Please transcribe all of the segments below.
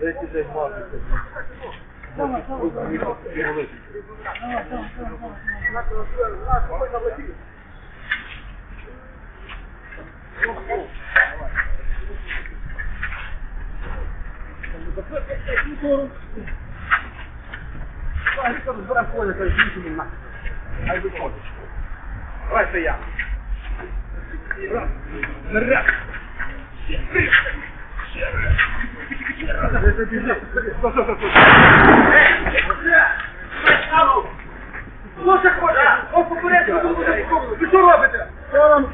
Дайте дай мати. Давай, Давай стояв. Раз. Раз. Хто це хоче? Ось попередньо, буде. Ви що робите? Що вам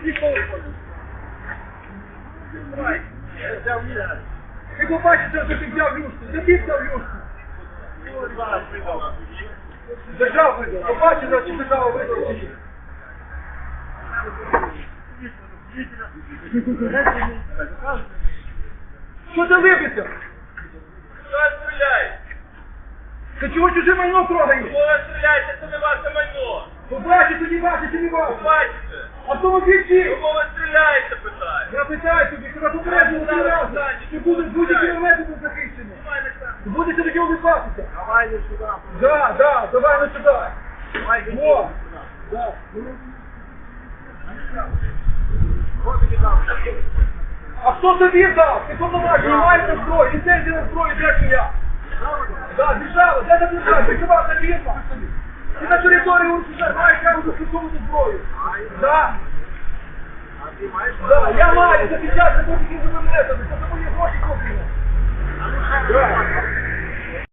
Ви побачите, що ти взяв люшку. Де ти взяв люшку? Держав видав. Побачите, що держава чи ні? Що ти липиться? Хто стріляє? Ти чого чуже майно трогаєш? Хто стріляє? Це не ваше майно. Побачиш, тоді ваше чи не ваше? Бачите? Автомобіль ви стріляєте, питаю? Я питаю тобі, тебе попередньо три рази. Ти будеш будь-які елементи тут захищені. До цього випасися. Давай не сюди. Да, да, давай на сюди. Во. Да. А хто тобі дав? Ти повноваження маєш на зброю, ліцензію на зброю, де твоя? Да, держава, де ти держава? Ти приватна фірма. Ти на території УРСР маєш право застосовувати зброю. Да. Да, я маю захищати будь-які документи.